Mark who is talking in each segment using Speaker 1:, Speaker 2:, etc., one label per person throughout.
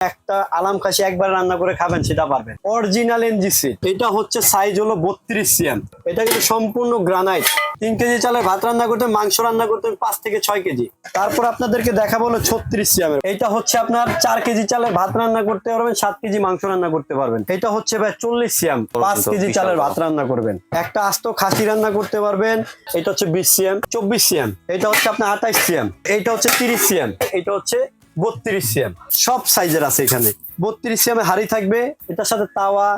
Speaker 1: একটা আলাম খাসি একবার রান্না করে খাবেন সেটা পারবেন। অরিজিনাল এনজিসি এটা হচ্ছে সাইজ হলো বত্রিশ সিএম এটা কিন্তু সম্পূর্ণ গ্রানাইট তিন কেজি চালের ভাত রান্না করতে মাংস রান্না করতে পাঁচ থেকে ছয় কেজি। তারপর আপনাদেরকে দেখাবো হলো ছত্রিশ সিএম এটা হচ্ছে আপনার চার কেজি চালের ভাত রান্না করতে পারবেন সাত কেজি মাংস রান্না করতে পারবেন। এটা হচ্ছে ভাই চল্লিশ সিএম পাঁচ কেজি চালের ভাত রান্না করবেন। একটা আস্ত খাসি রান্না করতে পারবেন এটা হচ্ছে বিশ সিএম চব্বিশ সিএম এটা হচ্ছে আপনার আঠাইশ সিএম এটা হচ্ছে তিরিশ সিএম এটা হচ্ছে বত্রিশ সিএম সব সাইজের আছে এখানে। বত্রিশ সিএম হাড়ি থাকবে, এটার সাথে তাওয়া,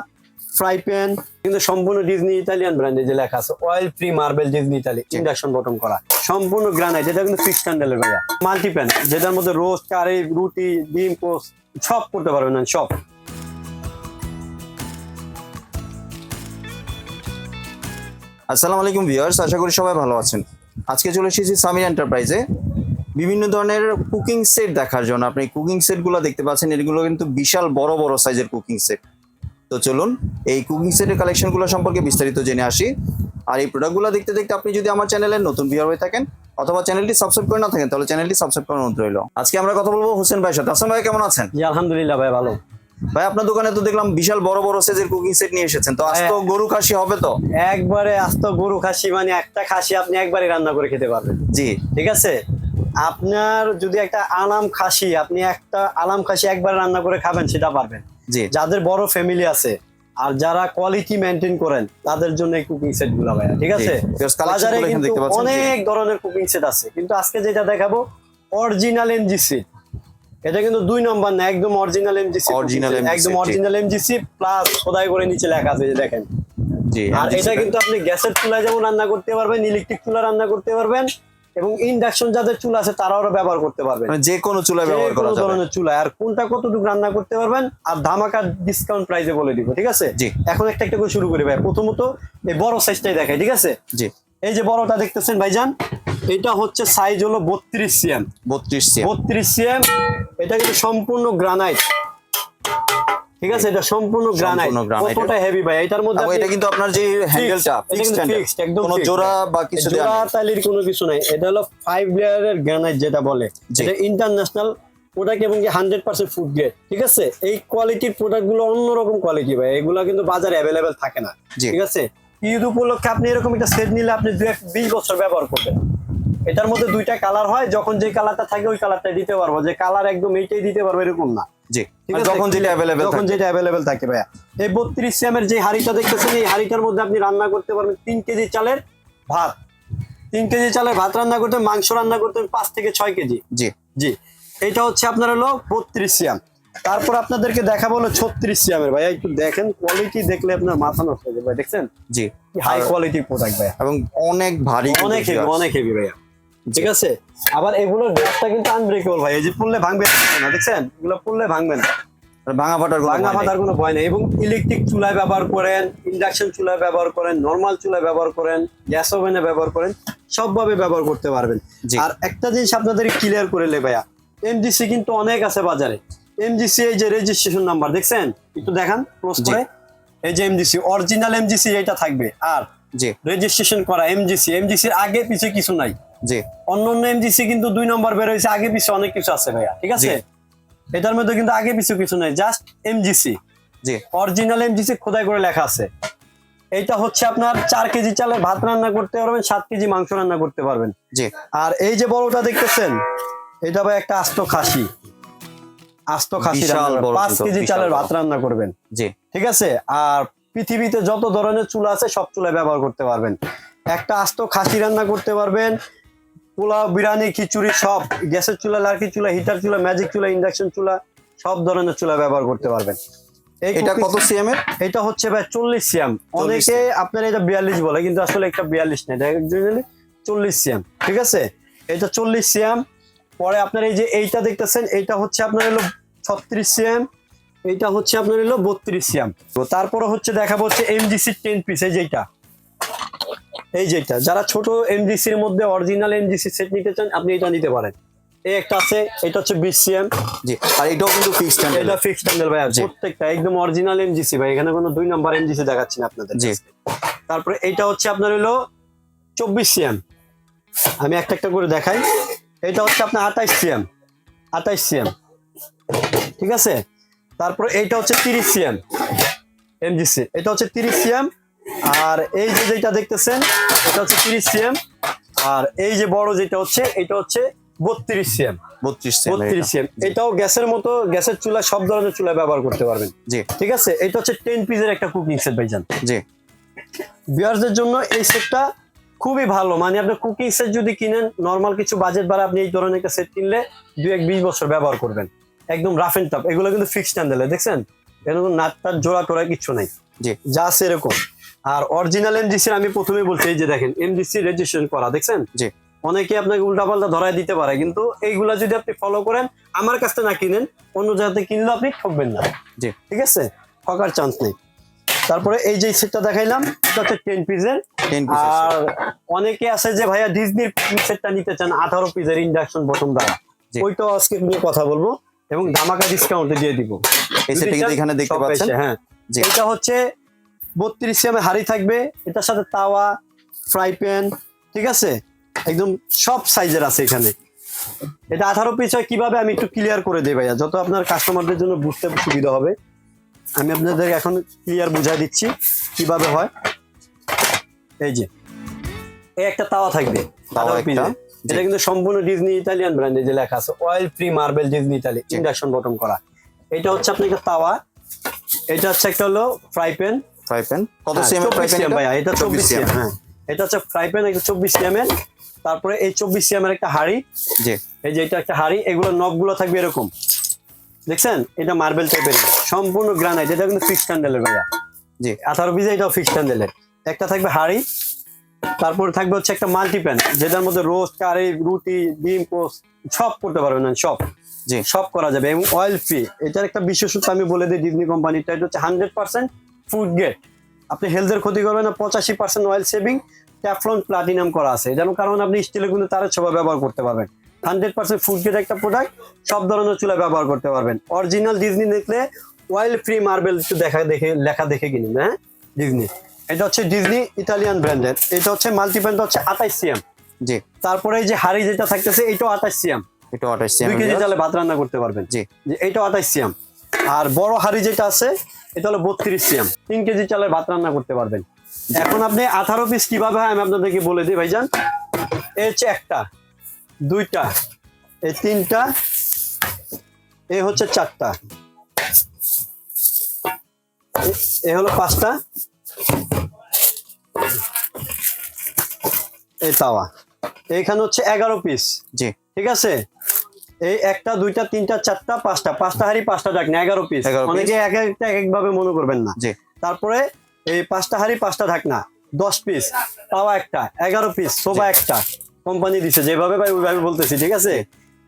Speaker 1: ফ্রাই প্যান, কিন্তু সম্পূর্ণ ডিজনি ইতালিয়ান ব্র্যান্ডে যে লেখা আছে oil free marble Disney Italy induction bottom করা। সম্পূর্ণ গ্রানাইট এটা কিন্তু ফিক্স ক্যান্ডেলের ভাইয়া। মাল্টি প্যান যেটার মধ্যে রোস্ট কারি রুটি, ডিম পোস্ট সব করতে পারবেন সব।
Speaker 2: আসসালামু আলাইকুম ভিউয়ার্স আশা করি সবাই ভালো আছেন। আজকে চলে এসেছি সামির এন্টারপ্রাইজে বিভিন্ন ধরনের কুকিং সেট দেখার জন্য। আপনি কুকিং সেটগুলো দেখতে পাচ্ছেন এগুলো কিন্তু বিশাল বড় বড় সাইজের কুকিং সেট তো চলুন এই কুকিং সেটের কালেকশনগুলো সম্পর্কে বিস্তারিত জেনে আসি। আর এই প্রোডাক্টগুলো দেখতে দেখতে আপনি যদি আমার চ্যানেলের নতুন ভিউয়ার হয়ে থাকেন অথবা চ্যানেলটি সাবস্ক্রাইব করে না থাকেন তাহলে চ্যানেলটি সাবস্ক্রাইব করার অনুরোধ রইল। আজকে আমরা কথা বলব হোসেন ভাইয়ের সাথে। হাসান ভাই কেমন আছেন?
Speaker 1: জি আলহামদুলিল্লাহ ভাই ভালো।
Speaker 2: ভাই আপনার দোকানে তো দেখলাম বিশাল বড় বড় সাইজের কুকিং সেট নিয়ে এসেছেন। তো আজ তো গরু খাসি হবে তো?
Speaker 1: একবারে আজ তো গরু খাসি মানে একটা খাসি আপনি একবারে রান্না করে খেতে পারবেন।
Speaker 2: জি।
Speaker 1: ঠিক আছে? আপনার যদি একটা আলাম খাসি আপনি একটা আলাম খাসি একবার রান্না করে খাবেন সেটা পারবেন।
Speaker 2: জি।
Speaker 1: যাদের বড় ফ্যামিলি আছে আর যারা কোয়ালিটি মেনটেন করেন তাদের জন্য এই কুকিং সেটগুলো ভাইয়া ঠিক আছে? বাজারে কিন্তু। অনেক ধরনের কুকিং সেট আছে। কিন্তু আজকে যেটা দেখাবো অরিজিনাল এমজিসি এটা কিন্তু দুই নম্বর না একদম অরিজিনাল এমজিসি
Speaker 2: Original MGC,
Speaker 1: একদম। অরিজিনাল এমজিসি প্লাস খোদাই করে নিচে লেখা আছে যে দেখেন।
Speaker 2: জি
Speaker 1: আর এটা কিন্তু আপনি গ্যাসের চুলায় যেমন রান্না করতে পারবেন ইলেকট্রিক চুলা রান্না করতে পারবেন এবং ইন্ডাকশন যাদের চুলা আছে তারাও ব্যবহার করতে পারবেন
Speaker 2: মানে যে কোনো চুলায় ব্যবহার করা যাবে।
Speaker 1: ধরনের চুলা আর কোনটা কতটুকু রান্না করতে পারবেন আর ধামাকা ডিসকাউন্ট প্রাইসে বলে দিব ঠিক আছে?
Speaker 2: জি।
Speaker 1: এখন একটা একটা করে শুরু করি ভাই। প্রথমত এই বড় সাইজটাই দেখাই ঠিক আছে?
Speaker 2: জি।
Speaker 1: এই যে বড়টা দেখতেছেন ভাইজান এটা হচ্ছে সাইজ হলো বত্রিশ সিএম
Speaker 2: বত্রিশ সি
Speaker 1: বত্রিশ সিএম এটা কিন্তু সম্পূর্ণ গ্রানাইট ঠিক আছে? এটা সম্পূর্ণ গ্রানাইট কতটা হেভি ভাই? এটার মধ্যে
Speaker 2: এটা কিন্তু আপনার যে হ্যান্ডেলটা
Speaker 1: কিন্তু একদম
Speaker 2: কোনো জোড়া বা কিছু
Speaker 1: জোড়া তালির কোনো কিছু নাই। এটা হলো ফাইভ লেয়ারের গ্রানাইট যেটা বলে। এটা ইন্টারন্যাশনাল প্রোডাক্ট এবং হান্ড্রেড পার্সেন্ট ফুড গ্রেড ঠিক আছে? এই কোয়ালিটির প্রোডাক্টগুলো অন্যরকম কোয়ালিটি ভাই। এগুলো কিন্তু বাজারে অ্যাভেলেবেল থাকে না। ঠিক আছে? ঈদ উপলক্ষে আপনি এরকম একটা সেট নিলে আপনি দুই এক বিশ বছর ব্যবহার করবেন। এটার মধ্যে দুইটা কালার হয়। যখন যে কালারটা থাকে ওই কালারটা দিতে পারব। যে কালার একদম এইটাই দিতে পারব এরকম না।
Speaker 2: জি।
Speaker 1: ঠিক আছে?
Speaker 2: যখন যেটা অ্যাভেলেবেল
Speaker 1: যখন যেটা অ্যাভেলেবেল থাকে ভাইয়া। এই বত্রিশ সিএমের যে হাড়িটা দেখতেছেন এই হাড়িটার মধ্যে আপনি রান্না করতে পারবেন তিন কেজি চালের ভাত। তিন কেজি চালের ভাত রান্না করতে মাংস রান্না করতে পাঁচ থেকে ছয় কেজি।
Speaker 2: জি।
Speaker 1: জি। এটা হচ্ছে আপনার হলো বত্রিশ সিএম তারপর আপনাদেরকে দেখাবো হলো ছত্রিশ সিএমের ভাইয়া একটু দেখেন কোয়ালিটি দেখলে আপনার মাথা নষ্ট হয়ে যাবে ভাই দেখছেন?
Speaker 2: জি।
Speaker 1: হাই কোয়ালিটি প্রোডাক্ট ভাইয়া।
Speaker 2: এবং অনেক ভারী
Speaker 1: অনেক হেভি অনেক হেভি ভাইয়া। ঠিক আছে? আবার এগুলোর গ্যাসটা কিন্তু আনব্রেকেবল ভাই। এই যে পুললে ভাঙবে না দেখছেন? এগুলো পুললে ভাঙবে না।
Speaker 2: ভাঙা ফাটার
Speaker 1: ভাঙা ফাটার কোনো ভয় নেই। এবং ইলেকট্রিক চুলায় ব্যবহার করেন ইন্ডাকশন চুলায় ব্যবহার করেন নর্মাল চুলায় ব্যবহার করেন গ্যাস ওভেনে ব্যবহার করেন সবভাবে ব্যবহার করতে পারবেন। আর একটা জিনিস আপনাদের ক্লিয়ার করে লে ভাইয়া এমজিসি কিন্তু অনেক আছে বাজারে। এমজিসি এই যে রেজিস্ট্রেশন নাম্বার দেখছেন? একটু দেখান ক্লোজ করে। এই যে এমজিসি অরিজিনাল এমজিসি এটা থাকবে। আর
Speaker 2: জি।
Speaker 1: রেজিস্ট্রেশন করা এমজিসি এমজিসির আগে পিছে কিছু নাই।
Speaker 2: জি।
Speaker 1: অন্য অন্য এমজিসি কিন্তু দুই নম্বর বের হয়েছে আগে পিছে অনেক কিছু আছে ভাইয়া ঠিক আছে? এটার মধ্যে কিন্তু আগে পিছু কিছু নাই just MGC
Speaker 2: ji.
Speaker 1: Original MGC খোদাই করে লেখা আছে। এইটা হচ্ছে আপনার চার কেজি চালের ভাত রান্না করতে পারবেন সাত কেজি মাংস রান্না করতে পারবেন।
Speaker 2: জি।
Speaker 1: আর এই যে বড়টা দেখতেছেন এটা ভাই একটা আস্ত খাসি। আস্ত খাসি পাঁচ কেজি চালের ভাত রান্না করবেন।
Speaker 2: জি।
Speaker 1: ঠিক আছে? আর পৃথিবীতে যত ধরনের চুলা আছে সব চুলায় ব্যবহার করতে পারবেন। একটা আস্ত খাসি রান্না করতে পারবেন পোলাও বিরিয়ানি খিচুড়ি সব গ্যাসের চুলা লার্কি চুলা হিটার চুলা ম্যাজিক চুলা ইন্ডাকশন চুলা সব ধরনের চুলা ব্যবহার করতে পারবেন।
Speaker 2: এটা কত সিএম এর?
Speaker 1: এটা হচ্ছে ভাই চল্লিশ সিএম। অনেকে আপনার এটা বিয়াল্লিশ বলে কিন্তু আসলে একটা বিয়াল্লিশ না এটা চল্লিশ সিএম ঠিক আছে? এটা চল্লিশ সিএম। পরে আপনার এই যে এইটা দেখতেছেন এইটা হচ্ছে আপনার হলো ছত্রিশ সিএম এইটা হচ্ছে আপনার হলো বত্রিশ সিএম। তো তারপরে হচ্ছে দেখাবো হচ্ছে এমজিসি টেন পিস এই যেটা এই যেটা যারা ছোট এমজিসির মধ্যে অরিজিনাল এমজিসি সেট নিতে চান আপনি এটা নিতে পারেন। এই একটা আছে এটা হচ্ছে বিশ সিএম
Speaker 2: জি আর এটাও কিন্তু ফিক্সড হ্যান্ডেল
Speaker 1: এটা ফিক্সড হ্যান্ডেল ভাই। প্রত্যেকটা একদম অরিজিনাল এমজিসি ভাই এখানে কোনো দুই নাম্বার এমজিসি দেখাচ্ছি না আপনাদের
Speaker 2: জি।
Speaker 1: তারপরে এইটা হচ্ছে আপনার হলো চব্বিশ সিএম আমি একটা একটা করে দেখাই। এটা হচ্ছে আপনার আঠাইশ সিএম আঠাইশ সিএম ঠিক আছে? তারপরে এইটা হচ্ছে তিরিশ সিএম এমজিসি এটা হচ্ছে তিরিশ সিএম আর এই যে যেটা দেখতেছেন এটা হচ্ছে তিরিশ সিএম। আর এই যে বড় যেটা হচ্ছে এটা হচ্ছে বত্রিশ সিএম।
Speaker 2: বত্রিশ
Speaker 1: বত্রিশ সিএম। এটাও গ্যাসের মতো গ্যাসের চুলা সব ধরনের চুলা ব্যবহার করতে পারবেন।
Speaker 2: জি।
Speaker 1: ঠিক আছে? এটা হচ্ছে টেন পিসের একটা কুকিং সেট ভাইজান।
Speaker 2: জি।
Speaker 1: ভিউয়ারদের জন্য এই সেটটা খুবই ভালো। মানে আপনি কুকিং সেট যদি কিনেন নর্মাল কিছু বাজেট বাড়া আপনি এই ধরনের একটা সেট কিনলে দুই এক বিশ বছর ব্যবহার করবেন। একদম রাফ এন্ড টাফ এগুলো কিন্তু ফিক্সড হ্যান্ডেলে দেখছেন? এরকম নাটটার জোড়া টোড়া কিছু নাই।
Speaker 2: জি।
Speaker 1: যা আছে এরকম। আর অরিজিনাল এমজিসি আমি প্রথমে বলছি যে দেখেন এমজিসি রেজিস্ট্রেশন করা দেখছেন?
Speaker 2: জি।
Speaker 1: অনেকে আপনাকে উল্টাপাল্টা ধরায় দিতে পারে কিন্তু এইগুলা যদি আপনি ফলো করেন আমার কাছ না কিনেন অন্য জায়গাতে কিনলে আপনি ঠকবেন না।
Speaker 2: জি।
Speaker 1: ঠিক আছে? ঠকার চান্স নেই। তারপরে এই যে সেটটা দেখাইলাম এটা হচ্ছে টেন পিসের আর অনেকে আছে যে ভাইয়া ডিজনির সেটটা নিতে চান আঠারো পিসের ইন্ডাকশন বটম দ্বারা।
Speaker 2: জি।
Speaker 1: ওইটাও আজকে নিয়ে কথা বলব এবং ধামাকা ডিসকাউন্টে দিয়ে দিব।
Speaker 2: এই সেটটা এখানে দেখতে পাচ্ছেন।
Speaker 1: হ্যাঁ। এটা হচ্ছে বত্রিশ সিএম হাড়ি থাকবে এটার সাথে তাওয়া ফ্রাই প্যান ঠিক আছে? একদম সব সাইজের আছে এখানে। এটা আঠারো পিস হয় কীভাবে আমি একটু ক্লিয়ার করে দিই ভাইয়া? যত আপনার কাস্টমারদের জন্য বুঝতে সুবিধা হবে। আমি আপনাদের এখন ক্লিয়ার বুঝাই দিচ্ছি কীভাবে হয়। এই যে এই একটা তাওয়া থাকবে। এটা কিন্তু সম্পূর্ণ ডিজনি ইতালিয়ান ব্র্যান্ডে যে লেখা আছে oil free marble Disney Italy induction bottom করা। এটা হচ্ছে আপনার একটা তাওয়া এটা হচ্ছে একটা হলো ফ্রাই প্যান
Speaker 2: ফ্রাই প্যান কত
Speaker 1: হ্যাঁ,
Speaker 2: সিএম এর ফ্রাই
Speaker 1: 24
Speaker 2: প্যান
Speaker 1: cm ভাইয়া এটা? চব্বিশ
Speaker 2: cm
Speaker 1: সিএম হ্যাঁ। এটা হচ্ছে ফ্রাই প্যান একটা চব্বিশ সিএম এর তারপরে এই চব্বিশ সিএম এর একটা হাড়ি।
Speaker 2: জি।
Speaker 1: এই যে এটা একটা হাড়ি এগুলো নবগুলো থাকবে এরকম। দেখছেন? এটা মার্বেল টাইপের সম্পূর্ণ গ্রানাইট এটা কিন্তু ফিক্সড হ্যান্ডেলের ভাইয়া।
Speaker 2: জি।
Speaker 1: আঠারো পিসে এটাও ফিক্সড হ্যান্ডেলের একটা থাকবে হাড়ি তারপরে থাকবে হচ্ছে একটা মাল্টি প্যান যেটার মধ্যে রোস্ট কারি রুটি ডিম পোস্ট সব করতে পারবেন সব।
Speaker 2: জি।
Speaker 1: সব করা যাবে। এবং অয়েল ফ্রি এটার একটা বিশেষত্ব আমি বলে দিই ডিজনি কোম্পানিটা এটা হচ্ছে হান্ড্রেড পার্সেন্ট ফুড গেট আপনি হেলথের ক্ষতি করবেন না পঁচাশি percent oil saving Teflon platinum করা আছে। যেন কারণ আপনি স্টিলের কিন্তু তারের ছোবা ব্যবহার করতে পারবেন। হান্ড্রেড পার্সেন্ট ফুড গেট একটা প্রোডাক্ট সব ধরনের চুলা ব্যবহার করতে পারবেন। অরিজিনাল ডিজনি দেখলে অয়েল ফ্রি মার্বেল একটু দেখা দেখে লেখা দেখে কিনুন হ্যাঁ? ডিজনি এটা হচ্ছে ডিজনি ইতালিয়ান ব্র্যান্ডের এটা হচ্ছে মাল্টিপ্যানটা হচ্ছে আঠাইশ সিএম।
Speaker 2: জি।
Speaker 1: তারপরে এই যে হাড়ি যেটা থাকতেছে এইটাও আঠাইশ সিএম।
Speaker 2: এটা আঠাশ সিএম
Speaker 1: দুই কেজি চালে ভাত রান্না করতে পারবেন।
Speaker 2: জি।
Speaker 1: এইটা আঠাইশ সিএম। আর বড় হাড়ি যেটা আছে এটা হলো বত্রিশ সিএম। তিন কেজি চালের ভাত রান্না করতে পারবেন। এখন আপনি আঠারো পিস কীভাবে হয় আমি আপনাদেরকে বলে দিই ভাইজান। এই হচ্ছে একটা দুইটা এই তিনটা এ হচ্ছে চারটা এ- এ হলো পাঁচটা এই তাওয়া। এখানে হচ্ছে এগারো পিস
Speaker 2: জি।
Speaker 1: ঠিক আছে? এই একটা দুইটা তিনটা চারটা পাঁচটা পাঁচটা হাড়ি পাঁচটা ডাক না এগারো পিস
Speaker 2: 11
Speaker 1: অনেকে এক একটা এক একভাবে মনে করবেন না। তারপরে এই পাঁচটা হাড়ি পাঁচটা ঢাকনা দশ পিস তাওয়া একটা এগারো পিস সোবা একটা কোম্পানি দিছে যেভাবে ভাই ওইভাবে বলতেছি ঠিক আছে?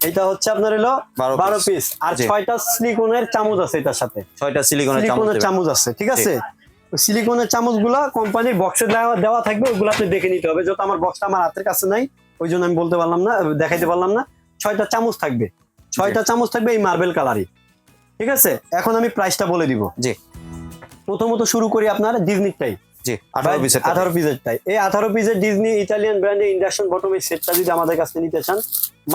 Speaker 1: এটা হচ্ছে আপনার হলো বারো পিস আর ছয়টা সিলিকনের চামচ আছে এটার সাথে।
Speaker 2: ছয়টা সিলিকনের চামচ
Speaker 1: আছে ঠিক আছে? সিলিকনের চামচগুলা কোম্পানির বক্সে দেওয়া দেওয়া থাকবে ওগুলো আপনি দেখে নিতে হবে। যত আমার বক্সটা আমার হাতের কাছে নাই ওই জন্য আমি বলতে পারলাম না দেখাইতে পারলাম না। ছয়টা চামচ থাকবে। ছয়টা চামচ থাকবে এই মার্বেল কালারই ঠিক আছে? এখন আমি প্রাইসটা বলে দিব।
Speaker 2: জি।
Speaker 1: প্রথমত শুরু করি আপনার ডিজনিরটাই
Speaker 2: জি আঠারো পিসের
Speaker 1: আঠারো পিসেরটাই এই আঠারো পিসের ডিজনি ইটালিয়ান ব্র্যান্ডের ইন্ডাকশন বটম এই সেটটা যদি আমাদের কাছে নিতে চান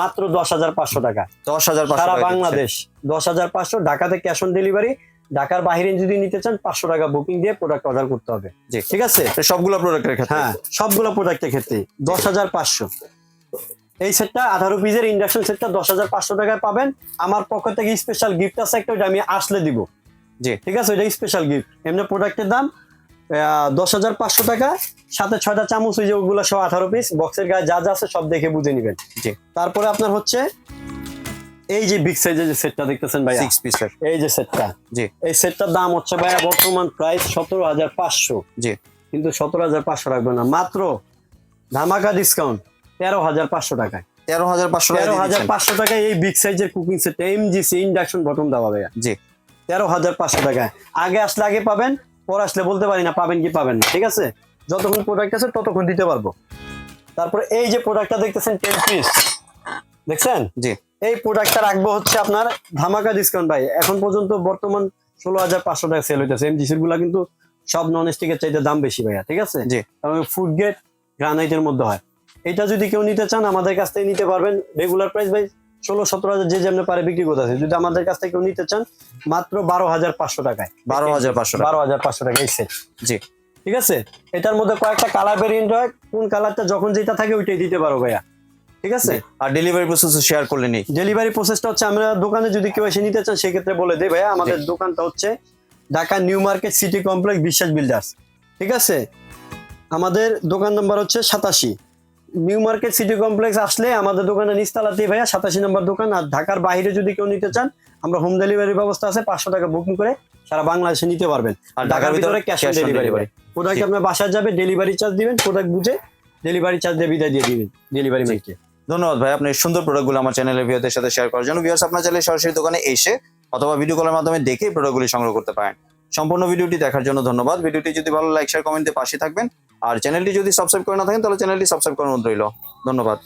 Speaker 1: মাত্র দশ হাজার পাঁচশো টাকা।
Speaker 2: দশ হাজার
Speaker 1: সারা বাংলাদেশ। দশ হাজার পাঁচশো ঢাকাতে ক্যাশ অন ডেলিভারি ঢাকার বাইরে যদি নিতে চান পাঁচশো টাকা বুকিং দিয়ে প্রোডাক্ট অর্ডার করতে হবে। ঠিক আছে?
Speaker 2: সবগুলো প্রোডাক্টের ক্ষেত্রে।
Speaker 1: হ্যাঁ সবগুলো প্রোডাক্টের ক্ষেত্রে দশ হাজার পাঁচশো। এই সেটটা আঠারো পিসের ইন্ডাকশন সেটটা দশ হাজার পাঁচশো টাকায় পাবেন। আমার পক্ষ থেকে স্পেশাল গিফট আছে একটা ওইটা আমি আসলে দিব।
Speaker 2: জি।
Speaker 1: ঠিক আছে? ওইটা স্পেশাল গিফট এমনি প্রোডাক্টের দাম দশ হাজার পাঁচশো টাকা সাথে ছয়টা চামচ ওই যে ওগুলো সব আঠারো পিস বক্সের গায়ে যা যা আছে সব দেখে বুঝে নেবেন।
Speaker 2: জি।
Speaker 1: তারপরে আপনার হচ্ছে এই যে বিগ সাইজের যে সেটটা দেখতেছেন ভাই
Speaker 2: সিক্স পিসের
Speaker 1: এই যে সেটটা।
Speaker 2: জি।
Speaker 1: এই সেটটার দাম হচ্ছে ভাইয়া বর্তমান প্রাইস সতেরো হাজার পাঁচশো।
Speaker 2: জি।
Speaker 1: কিন্তু সতেরো হাজার পাঁচশো রাখবে না। মাত্র ধামাকা ডিসকাউন্ট তেরো হাজার পাঁচশো টাকায়।
Speaker 2: তেরো হাজার পাঁচশো
Speaker 1: তেরো হাজার পাঁচশো টাকায় এই বিগ সাইজের cooking set MGC induction bottom দেওয়া ভাইয়া।
Speaker 2: জি।
Speaker 1: তেরো হাজার পাঁচশো টাকায়। আগে আসলে আগে পাবেন পর আসলে বলতে পারি না পাবেন কি পাবেন না ঠিক আছে? যতক্ষণ প্রোডাক্ট আছে ততক্ষণ দিতে পারব। তারপরে এই যে প্রোডাক্টটা দেখতেছেন টেন পিস দেখছেন?
Speaker 2: জি।
Speaker 1: এই প্রোডাক্টটা রাখব হচ্ছে আপনার ধামাকা ডিসকাউন্ট ভাই। এখন পর্যন্ত বর্তমান ষোলো হাজার পাঁচশো টাকা সেল হইতেছে। এমজিসিরগুলা কিন্তু সব নন স্টিকের চাইতে দাম বেশি ভাইয়া ঠিক আছে?
Speaker 2: জি।
Speaker 1: কারণ ফুড গেট গ্রানাইটের মধ্যে হয়। এটা যদি কেউ নিতে চান আমাদের কাছ থেকে নিতে পারবেন। রেগুলার প্রাইস ভাই ষোলো সতেরো হাজার যে যেমন পারে বিক্রি করতেছে যদি আমাদের কাছ থেকে কেউ নিতে চান মাত্র বারো হাজার পাঁচশো টাকায়।
Speaker 2: বারো হাজার পাঁচশো
Speaker 1: বারো হাজার পাঁচশো টাকা এই সেট
Speaker 2: জি।
Speaker 1: ঠিক আছে? এটার মধ্যে কয়েকটা কালার ভেরিয়েন্ট হয়। কোন কালারটা যখন যেটা থাকে ওইটাই দিতে পারো ভাইয়া। ঠিক আছে?
Speaker 2: আর ডেলিভারি প্রসেস শেয়ার করলে নেই।
Speaker 1: ডেলিভারি প্রসেসটা হচ্ছে আমরা দোকানে যদি কেউ এসে নিতে চান সেক্ষেত্রে বলে দেই ভাইয়া আমাদের দোকানটা হচ্ছে Dhaka new market city complex Biswas builders. ঠিক আছে? আমাদের দোকান নম্বর হচ্ছে সাতাশি। নিউ মার্কেট সিটি কমপ্লেক্স আসলে আমাদের দোকানে নিস্তালাতেই ভাইয়া সাতাশি নম্বর দোকান। আর ঢাকার বাইরে যদি কেউ নিতে চান আমরা হোম ডেলিভারি ব্যবস্থা আছে পাঁচশো টাকা বুকিং করে সারা বাংলাদেশে নিতে পারবেন।
Speaker 2: আর
Speaker 1: ঢাকার ভিতরে ক্যাশ অন ডেলিভারি প্রোডাক্ট আপনার বাসায় যাবে ডেলিভারি চার্জ দিবেন প্রোডাক্ট বুঝে ডেলিভারি চার্জ দিয়ে বিদায় দিয়ে দিবেন ডেলিভারি ম্যানকে
Speaker 2: ধন্যবাদ ভাই আপনি সুন্দর প্রোডাক্টগুলো আমার চ্যানেলের ভিউয়ারদের সাথে শেয়ার করার জন্য। ভিউয়ার্স আপনার চাইলে সরাসরি দোকানে এসে অথবা ভিডিও কলের মাধ্যমে দেখে প্রোডাক্টগুলি সংগ্রহ করতে পারেন। সম্পূর্ণ ভিডিওটি দেখার জন্য ধন্যবাদ। ভিডিওটি যদি ভালো লাইক শেয়ার কমেন্টে পাশে থাকবেন। আর চ্যানেলটি যদি সাবস্ক্রাইব করে না থাকেন তাহলে চ্যানেলটি সাবস্ক্রাইব করার অনুরোধ রইল। ধন্যবাদ।